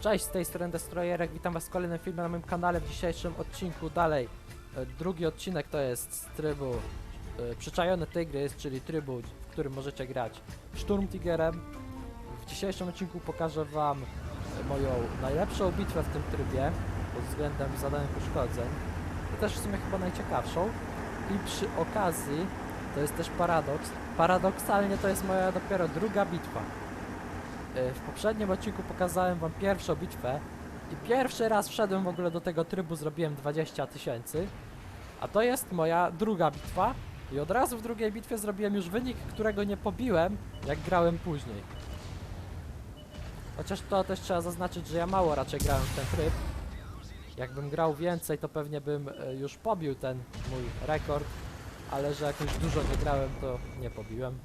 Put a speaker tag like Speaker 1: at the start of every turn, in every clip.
Speaker 1: Cześć, z tej strony Destroyerek, witam was w kolejnym filmie na moim kanale. W dzisiejszym odcinku dalej. e, Drugi odcinek to jest z trybu e, Przyczajony Tygrys, czyli trybu, w którym możecie grać Szturm Tigerem. W dzisiejszym odcinku pokażę wam moją najlepszą bitwę w tym trybie pod względem zadanych uszkodzeń. I też w sumie chyba najciekawszą. I przy okazji, to jest też paradoks, paradoksalnie to jest moja dopiero druga bitwa. E, W poprzednim odcinku pokazałem wam pierwszą bitwę i pierwszy raz wszedłem w ogóle do tego trybu, zrobiłem 20 tysięcy, a to jest moja druga bitwa i od razu w drugiej bitwie zrobiłem już wynik, którego nie pobiłem, jak grałem później. Chociaż to też trzeba zaznaczyć, że ja mało raczej grałem w ten tryb. Jakbym grał więcej, to pewnie bym e, już pobił ten mój rekord, ale że jakoś dużo nie grałem, to nie pobiłem.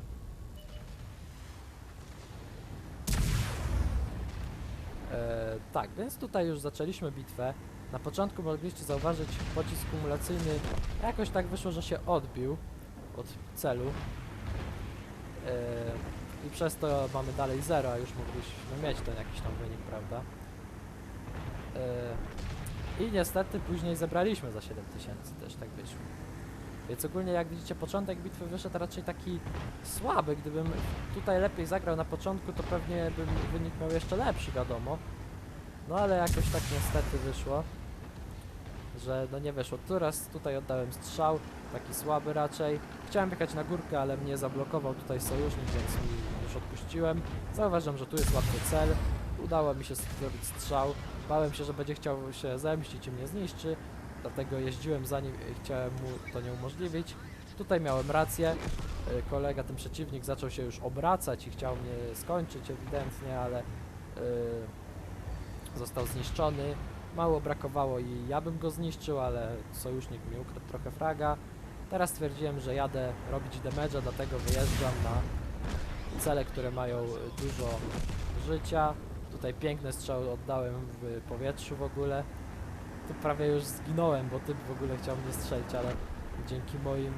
Speaker 1: E, tak, więc tutaj już zaczęliśmy bitwę. Na początku mogliście zauważyć pocisk kumulacyjny jakoś tak wyszło, że się odbił od celu. E, I przez to mamy dalej 0, a już mogliśmy mieć ten jakiś tam wynik, prawda? E, I niestety później zebraliśmy za 7000, też tak wyszło. Więc ogólnie jak widzicie początek bitwy wyszedł raczej taki słaby. Gdybym tutaj lepiej zagrał na początku, to pewnie bym wynik miał jeszcze lepszy, wiadomo. No ale jakoś tak niestety wyszło, że no nie wyszło. Tu raz tutaj oddałem strzał, taki słaby raczej. Chciałem jechać na górkę, ale mnie zablokował tutaj sojusznik, więc mi już odpuściłem. Zauważam, że tu jest łatwy cel. Udało mi się zrobić strzał. Bałem się, że będzie chciał się zemścić i mnie zniszczy. Dlatego jeździłem za nim i chciałem mu to nie umożliwić. Tutaj miałem rację. Y, Kolega, ten przeciwnik zaczął się już obracać i chciał mnie skończyć ewidentnie, ale y, został zniszczony. Mało brakowało i ja bym go zniszczył, ale sojusznik mi ukradł trochę fraga. Teraz stwierdziłem, że jadę robić damage'a, dlatego wyjeżdżam na cele, które mają dużo życia. Tutaj piękne strzały oddałem w powietrzu w ogóle. Tu prawie już zginąłem, bo typ w ogóle chciał mnie strzelić, ale dzięki moim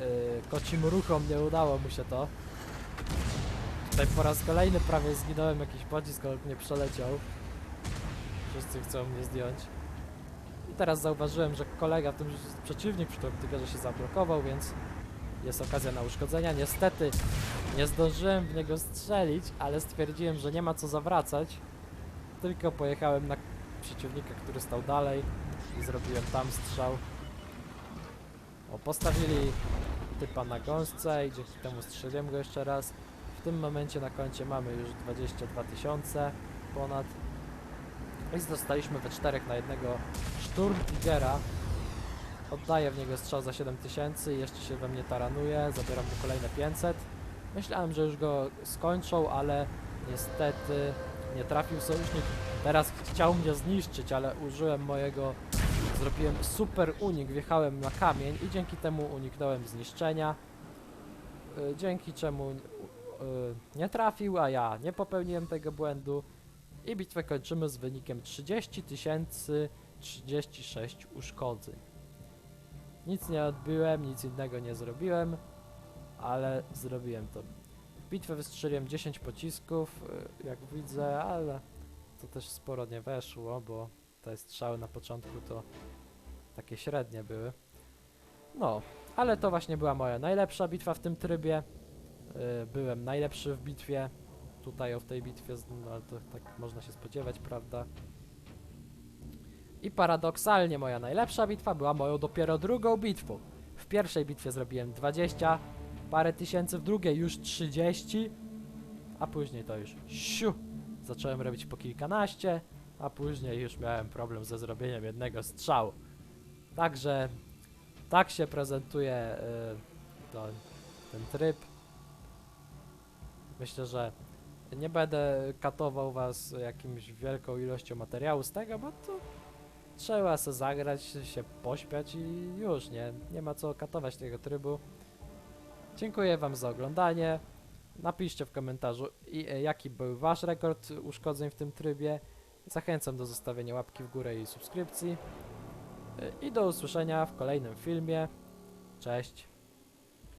Speaker 1: yy, kocim ruchom nie udało mu się to. Tutaj po raz kolejny prawie zginąłem, jakiś pocisk obok mnie przeleciał. Wszyscy chcą mnie zdjąć. I teraz zauważyłem, że kolega, w tym przeciwnik przy tym tygerze się zablokował, więc jest okazja na uszkodzenia. Niestety nie zdążyłem w niego strzelić, ale stwierdziłem, że nie ma co zawracać. Tylko pojechałem na przeciwnika, który stał dalej i zrobiłem tam strzał. O, postawili typa na gąsce i dzięki temu strzeliłem go jeszcze raz. W tym momencie na koncie mamy już 22 tysiące ponad. I zostaliśmy we czterech na jednego Szturm Tigera. Oddaję w niego strzał za 7000 i jeszcze się we mnie taranuje. Zabieram mu kolejne 500. Myślałem, że już go skończą, ale niestety nie trafił sojusznik. Teraz chciał mnie zniszczyć, ale użyłem mojego. Zrobiłem super unik, wjechałem na kamień i dzięki temu uniknąłem zniszczenia. Y, Dzięki czemu y, nie trafił, a ja nie popełniłem tego błędu. I bitwę kończymy z wynikiem 30 036 uszkodzeń. Nic nie odbiłem, nic innego nie zrobiłem, ale zrobiłem to. Bitwę wystrzeliłem 10 pocisków, y, jak widzę, ale to też sporo nie weszło, bo te strzały na początku to takie średnie były. No, ale to właśnie była moja najlepsza bitwa w tym trybie. Y, Byłem najlepszy w bitwie. Tutaj o w tej bitwie, no ale to tak można się spodziewać, prawda? I paradoksalnie moja najlepsza bitwa była moją dopiero drugą bitwą. W pierwszej bitwie zrobiłem 20 parę tysięcy, w drugiej już 30, a później to już siu, zacząłem robić po kilkanaście, a później już miałem problem ze zrobieniem jednego strzału. Także tak się prezentuje y, to, ten tryb. Myślę, że nie będę katował was jakimś wielką ilością materiału z tego, bo to trzeba se zagrać, się pośpiać i już, nie? Nie ma co katować tego trybu. Dziękuję wam za oglądanie. Napiszcie w komentarzu, e, jaki był wasz rekord uszkodzeń w tym trybie. Zachęcam do zostawienia łapki w górę i subskrypcji. E, I do usłyszenia w kolejnym filmie. Cześć.